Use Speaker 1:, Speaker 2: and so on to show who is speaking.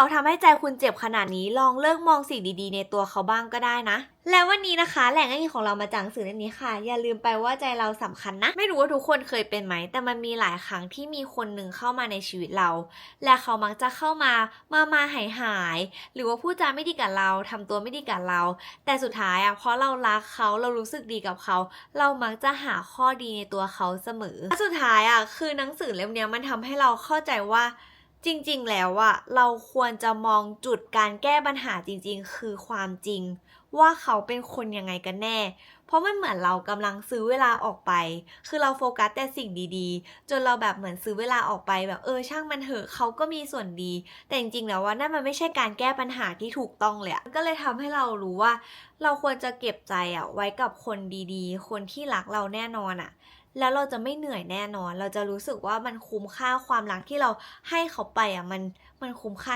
Speaker 1: เขาทำให้ใจคุณเจ็บขนาดนี้ลองเลิกมองสิ่งดีๆ ในตัวเขาบ้างก็ได้นะ แล้ววันนี้นะคะ แหล่งอ้างอิงของเรามาจากหนังสือเล่มนี้ค่ะ อย่าลืมไปว่าใจเราสำคัญนะ ไม่รู้ว่าทุกคนเคยเป็นไหม แต่มันมีหลายครั้งที่มีคนหนึ่งเข้ามาในชีวิตเรา และเขามักจะเข้ามามามาหายหาย หรือว่าพูดจาไม่ดีกับเราทำตัวไม่ดีกับเรา แต่สุดท้ายอะเพราะเรารักเขาเรารู้สึกดีกับเขา เรามักจะหาข้อดีในตัวเขาเสมอสุดท้ายอะคือหนังสือเล่มนี้มันทำให้เราเข้าใจว่า จริงๆ แล้วอะเราควรจะมองจุดการแก้ปัญหาจริงๆ คือความจริง ว่าเขาเป็นคนยังไงกันแน่ เพราะมันเหมือนเรากำลังซื้อเวลาออกไป คือเราโฟกัสแต่สิ่งดีๆ จนเราแบบเหมือนซื้อเวลาออกไปแบบเออช่างมันเถอะเขาก็มีส่วนดี แต่จริงๆ แล้วว่านั่นมันไม่ใช่การแก้ปัญหาที่ถูกต้องเลยก็เลยทำให้เรารู้ว่า เราควรจะเก็บใจอะไว้กับคนดีๆ คนที่รักเราแน่นอนอะแล้วเราจะไม่เหนื่อยแน่นอน เราจะรู้สึกว่ามันคุ้มค่าความรักที่เราให้เขาไปอะมันมันคุ้มค่า